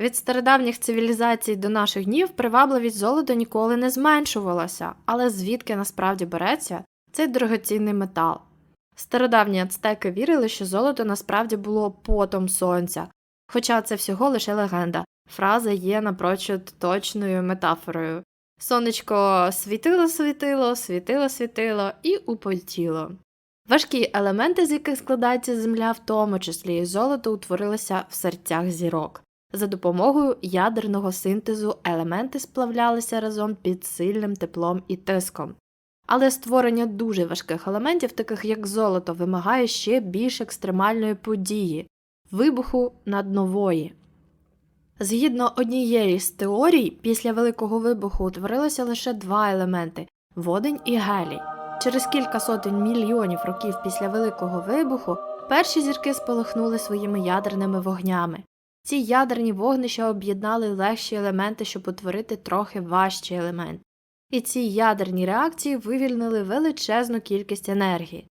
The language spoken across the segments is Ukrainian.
Від стародавніх цивілізацій до наших днів привабливість золота ніколи не зменшувалася, але звідки насправді береться цей дорогоцінний метал? Стародавні ацтеки вірили, що золото насправді було потом сонця, хоча це всього лише легенда. Фраза є напрочуд точною метафорою. Сонечко світило, світило, світило, світило і употіло. Важкі елементи, з яких складається земля, в тому числі і золото, утворилися в серцях зірок. За допомогою ядерного синтезу елементи сплавлялися разом під сильним теплом і тиском. Але створення дуже важких елементів, таких як золото, вимагає ще більш екстремальної події вибуху наднової. Згідно однієї з теорій, після Великого вибуху утворилося лише два елементи водень і гелій. Через кілька сотень мільйонів років після Великого вибуху перші зірки спалахнули своїми ядерними вогнями. Ці ядерні вогнища об'єднали легші елементи, щоб утворити трохи важчий елемент. І ці ядерні реакції вивільнили величезну кількість енергії.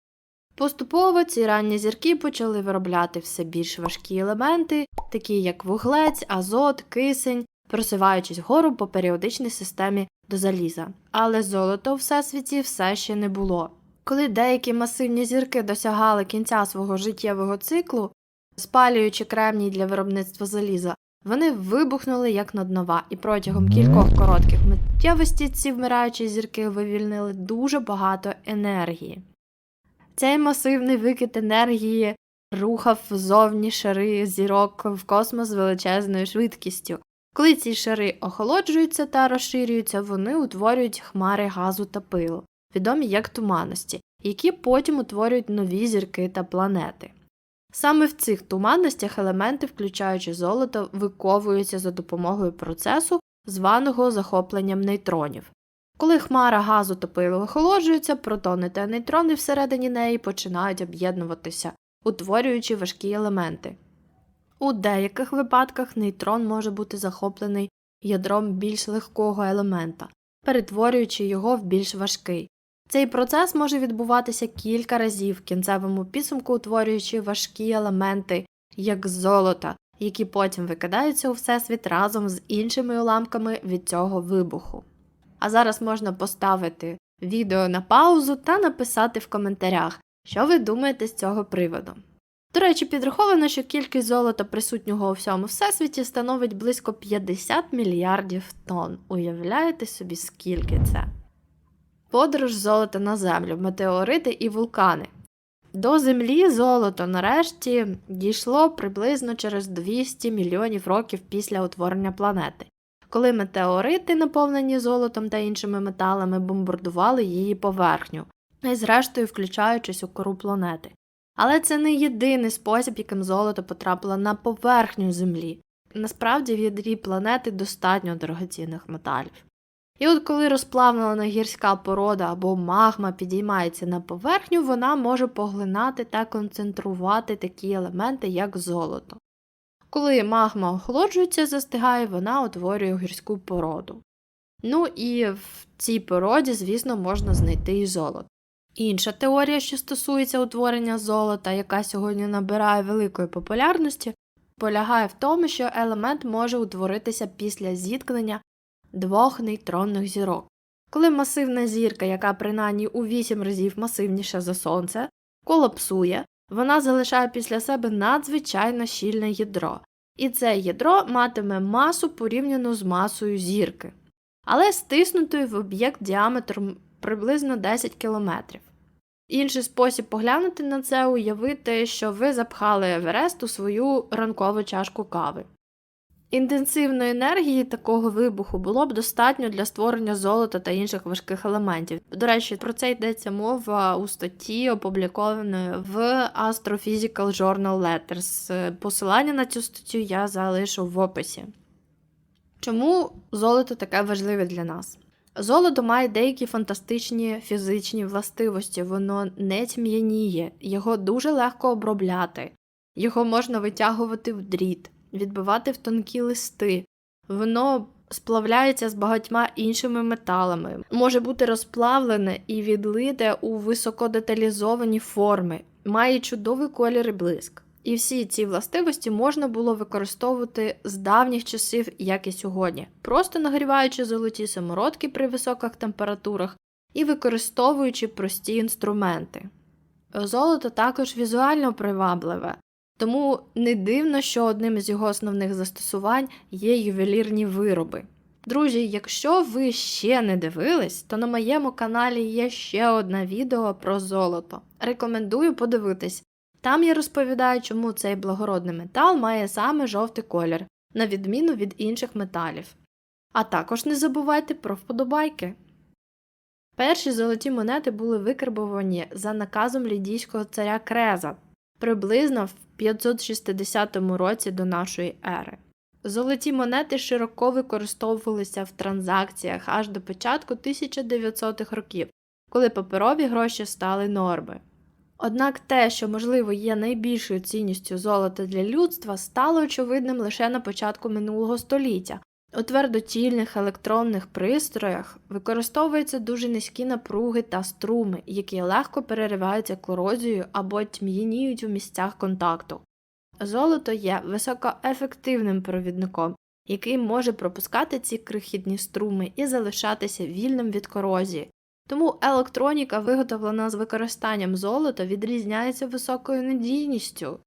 Поступово ці ранні зірки почали виробляти все більш важкі елементи, такі як вуглець, азот, кисень, просуваючись вгору по періодичній системі до заліза. Але золота у всесвіті все ще не було. Коли деякі масивні зірки досягали кінця свого життєвого циклу, спалюючи кремній для виробництва заліза, вони вибухнули як наднова, і протягом кількох коротких миттєвостей ці вмираючі зірки вивільнили дуже багато енергії. Цей масивний викид енергії рухав зовні шари зірок в космос з величезною швидкістю. Коли ці шари охолоджуються та розширюються, вони утворюють хмари газу та пилу, відомі як туманності, які потім утворюють нові зірки та планети. Саме в цих туманностях елементи, включаючи золото, виковуються за допомогою процесу, званого захопленням нейтронів. Коли хмара газу та пилу охолоджується, протони та нейтрони всередині неї починають об'єднуватися, утворюючи важкі елементи. У деяких випадках нейтрон може бути захоплений ядром більш легкого елемента, перетворюючи його в більш важкий. Цей процес може відбуватися кілька разів в кінцевому підсумку, утворюючи важкі елементи, як золота, які потім викидаються у всесвіт разом з іншими уламками від цього вибуху. А зараз можна поставити відео на паузу та написати в коментарях, що ви думаєте з цього приводу. До речі, підраховано, що кількість золота присутнього у всьому всесвіті становить близько 50 мільярдів тонн. Уявляєте собі, скільки це? Подорож золота на землю, метеорити і вулкани. До Землі золото нарешті дійшло приблизно через 200 мільйонів років після утворення планети, коли метеорити, наповнені золотом та іншими металами, бомбардували її поверхню, і зрештою включаючись у кору планети. Але це не єдиний спосіб, яким золото потрапило на поверхню Землі. Насправді в ядрі планети достатньо дорогоцінних металів. І от коли розплавлена гірська порода або магма підіймається на поверхню, вона може поглинати та концентрувати такі елементи, як золото. Коли магма охолоджується, застигає, вона утворює гірську породу. Ну і в цій породі, звісно, можна знайти і золото. Інша теорія, що стосується утворення золота, яка сьогодні набирає великої популярності, полягає в тому, що елемент може утворитися після зіткнення двох нейтронних зірок. Коли масивна зірка, яка принаймні у 8 разів масивніша за Сонце, колапсує, вона залишає після себе надзвичайно щільне ядро, і це ядро матиме масу порівняну з масою зірки, але стиснутою в об'єкт діаметром приблизно 10 кілометрів. Інший спосіб поглянути на це уявити, що ви запхали Еверест у свою ранкову чашку кави. Інтенсивної енергії такого вибуху було б достатньо для створення золота та інших важких елементів. До речі, про це йдеться мова у статті, опублікованої в Astrophysical Journal Letters. Посилання на цю статтю я залишу в описі. Чому золото таке важливе для нас? Золото має деякі фантастичні фізичні властивості, воно не тьмяніє, його дуже легко обробляти, його можна витягувати в дріт, відбивати в тонкі листи, воно сплавляється з багатьма іншими металами, може бути розплавлене і відлите у високодеталізовані форми, має чудовий колір і блиск. І всі ці властивості можна було використовувати з давніх часів, як і сьогодні, просто нагріваючи золоті самородки при високих температурах і використовуючи прості інструменти. Золото також візуально привабливе, тому не дивно, що одним із його основних застосувань є ювелірні вироби. Друзі, якщо ви ще не дивились, то на моєму каналі є ще одне відео про золото. Рекомендую подивитись. Там я розповідаю, чому цей благородний метал має саме жовтий колір, на відміну від інших металів. А також не забувайте про вподобайки. Перші золоті монети були викарбовані за наказом лідійського царя Креза приблизно в 560 році до нашої ери. Золоті монети широко використовувалися в транзакціях аж до початку 1900-х років, коли паперові гроші стали норми. Однак те, що, можливо, є найбільшою цінністю золота для людства, стало очевидним лише на початку минулого століття. У твердотільних електронних пристроях використовуються дуже низькі напруги та струми, які легко перериваються корозією або тьмяніють у місцях контакту. Золото є високоефективним провідником, який може пропускати ці крихітні струми і залишатися вільним від корозії. Тому електроніка, виготовлена з використанням золота, відрізняється високою надійністю.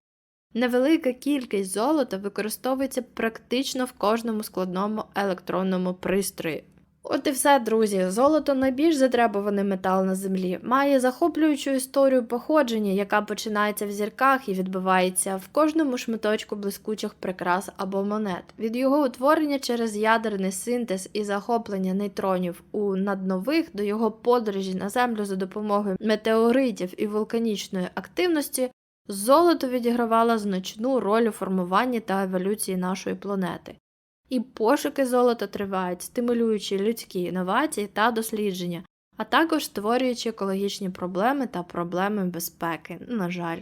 Невелика кількість золота використовується практично в кожному складному електронному пристрої. От і все, друзі, золото найбільш затребуваний метал на землі, має захоплюючу історію походження, яка починається в зірках і відбувається в кожному шматочку блискучих прикрас або монет. Від його утворення через ядерний синтез і захоплення нейтронів у наднових до його подорожі на землю за допомогою метеоритів і вулканічної активності. Золото відігравало значну роль у формуванні та еволюції нашої планети. І пошуки золота тривають, стимулюючи людські інновації та дослідження, а також створюючи екологічні проблеми та проблеми безпеки, на жаль.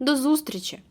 До зустрічі!